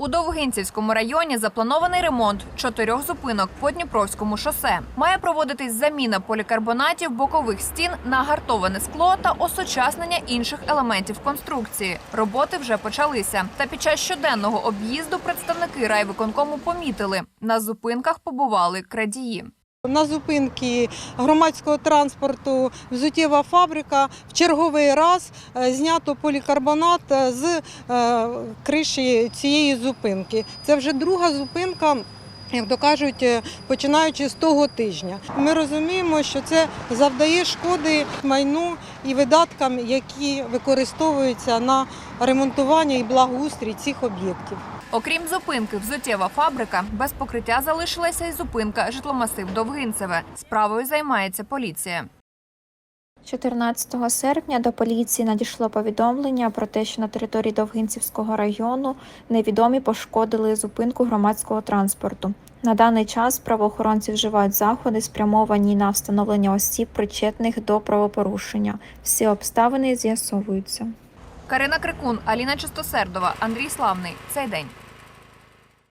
У Довгинцівському районі запланований ремонт чотирьох зупинок по Дніпровському шосе. Має проводитись заміна полікарбонатів бокових стін на гартоване скло та осучаснення інших елементів конструкції. Роботи вже почалися. Та під час щоденного об'їзду представники райвиконкому помітили на зупинках побували крадії. На зупинки громадського транспорту взуттєва фабрика в черговий раз е, знято полікарбонат е, з е, криші цієї зупинки. Це вже друга зупинка. Як то кажуть, е, починаючи з того тижня, ми розуміємо, що це завдає шкоди майну і видаткам, які використовуються на ремонтування і благоустрій цих об'єктів. Окрім зупинки, взуттєва фабрика без покриття залишилася й зупинка житломасив Довгинцеве. Справою займається поліція. 14 серпня до поліції надійшло повідомлення про те, що на території Довгинцівського району невідомі пошкодили зупинку громадського транспорту. На даний час правоохоронці вживають заходи, спрямовані на встановлення осіб, причетних до правопорушення. Всі обставини з'ясовуються. Карина Крикун, Аліна Чистосердова, Андрій Славний. Цей день.